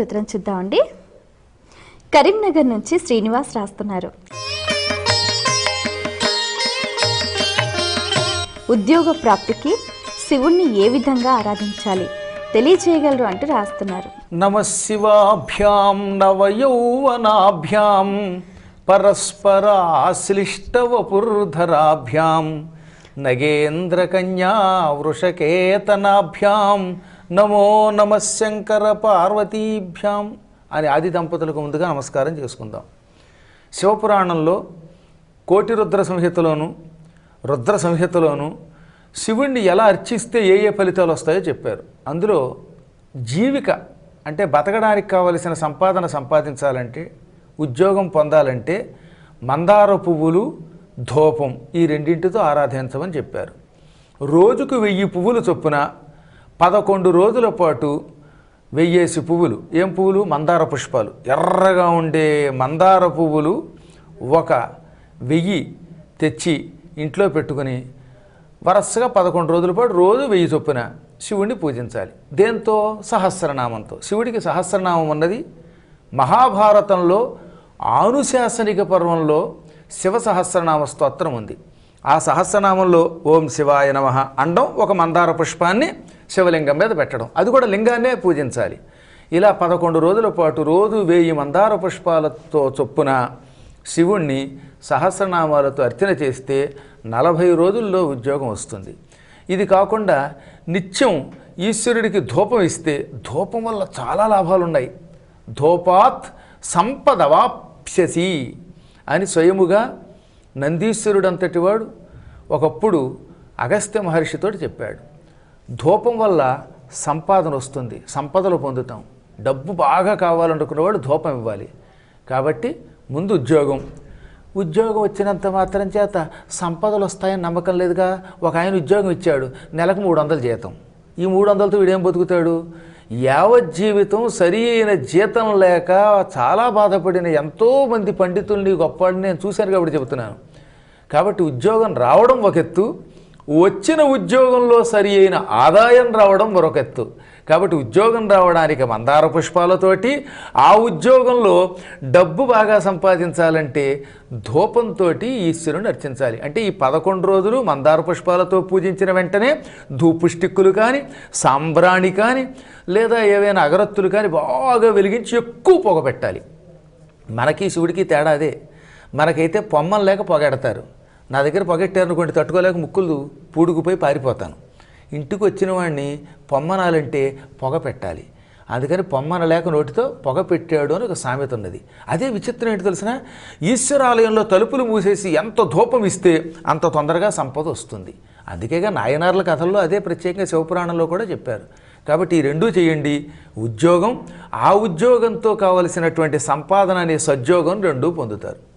ఉత్తరం చూద్దామండి. కరీంనగర్ నుంచి శ్రీనివాస్ రాస్తున్నారు. ఉద్యోగ ప్రాప్తికి శివుణ్ణి ఏ విధంగా ఆరాధించాలి? తెలియజేయగలరు అంటూ రాస్తున్నారు. నమ శివాభ్యాం నవయౌవనాభ్యాం పరస్పరాశ్లిష్టవపుర్ధరాభ్యాం నగేంద్రకన్యా వృషకేతనాభ్యాం నమో నమశంకర పార్వతీభ్యాం అని ఆది దంపతులకు ముందుగా నమస్కారం చేసుకుందాం. శివపురాణంలో కోటి రుద్ర సంహితలోను రుద్ర సంహితలోను శివుణ్ణి ఎలా అర్చిస్తే ఏ ఏ ఫలితాలు వస్తాయో చెప్పారు. అందులో జీవిక అంటే బతకడానికి కావలసిన సంపాదన సంపాదించాలంటే ఉద్యోగం పొందాలంటే మందార పువ్వులు ధూపం ఈ రెండింటితో ఆరాధించమని చెప్పారు. రోజుకు వెయ్యి పువ్వులు చొప్పున పదకొండు రోజుల పాటు వెయ్యేసి పువ్వులు. ఏం పువ్వులు? మందార పుష్పాలు. ఎర్రగా ఉండే మందార పువ్వులు ఒక వెయ్యి తెచ్చి ఇంట్లో పెట్టుకుని వరసగా పదకొండు రోజుల పాటు రోజు వెయ్యి చొప్పున శివుణ్ణి పూజించాలి. దేంతో? సహస్రనామంతో. శివుడికి సహస్రనామం ఉన్నది మహాభారతంలో ఆనుశాసనిక పర్వంలో శివ సహస్రనామ స్తోత్రం ఉంది. ఆ సహస్రనామంలో ఓం శివాయ నమ అండం ఒక మందార పుష్పాన్ని శివలింగం మీద పెట్టడం. అది కూడా లింగాన్నే పూజించాలి. ఇలా పదకొండు రోజుల పాటు రోజు వేయి మందార పుష్పాలతో చొప్పున శివుణ్ణి సహస్రనామాలతో అర్చన చేస్తే నలభై రోజుల్లో ఉద్యోగం వస్తుంది. ఇది కాకుండా నిత్యం ఈశ్వరుడికి ధూపం ఇస్తే ధూపం వల్ల చాలా లాభాలు ఉన్నాయి ధూపాత్ సంపదవాప్స్యసి అని స్వయముగా నందీశ్వరుడు వాడు ఒకప్పుడు అగస్త్య మహర్షితోటి చెప్పాడు. ధూపం వల్ల సంపాదన వస్తుంది సంపదలు పొందుతాం. డబ్బు బాగా కావాలనుకున్నవాడు ధూపం ఇవ్వాలి. కాబట్టి ముందు ఉద్యోగం. ఉద్యోగం వచ్చినంత మాత్రం చేత సంపదలు వస్తాయని నమ్మకం లేదుగా. ఒక ఆయన ఉద్యోగం ఇచ్చాడు నెలకు మూడు వందలు జీతం. ఈ మూడు వందలతో వీడేం బతుకుతాడు? యావత్ జీవితం సరి అయిన జీతం లేక చాలా బాధపడిన ఎంతోమంది పండితుల్ని గొప్పవాడిని నేను చూశాను కాబట్టి చెబుతున్నాను. కాబట్టి ఉద్యోగం రావడం ఒక ఎత్తు వచ్చిన ఉద్యోగంలో సరి అయిన ఆదాయం రావడం మరొక ఎత్తు కాబట్టి ఉద్యోగం రావడానికి మందార పుష్పాలతోటి ఆ ఉద్యోగంలో డబ్బు బాగా సంపాదించాలంటే ధూపంతో ఈశ్వరుని అర్చించాలి అంటే ఈ పదకొండు రోజులు మందార పుష్పాలతో పూజించిన వెంటనే ధూపుష్టిక్కులు కానీ సాంబ్రాణి కానీ లేదా ఏవైనా అగరత్తులు కానీ బాగా వెలిగించి ఎక్కువ పొగ పెట్టాలి. మనకి శివుడికి తేడా అదే. మనకైతే పొమ్మలు లేక పొగెడతారు నా దగ్గర పొగెట్టారనుకోండి తట్టుకోలేక ముక్కులు పూడుకుపోయి పారిపోతాను. ఇంటికి వచ్చిన వాడిని పొమ్మనాలంటే పొగ పెట్టాలి. అందుకని పొమ్మన లేక నోటితో పొగ పెట్టాడు అని ఒక సామెత ఉన్నది. అదే విచిత్రం ఏంటి తెలిసిన? ఈశ్వరాలయంలో తలుపులు మూసేసి ఎంత ధూపం ఇస్తే అంత తొందరగా సంపద వస్తుంది. అందుకేగా నాయనార్ల కథల్లో అదే ప్రత్యేకంగా శివపురాణంలో కూడా చెప్పారు. కాబట్టి ఈ రెండూ చేయండి. ఉద్యోగం ఆ ఉద్యోగంతో కావలసినటువంటి సంపాదన అనే సద్యోగం రెండూ పొందుతారు.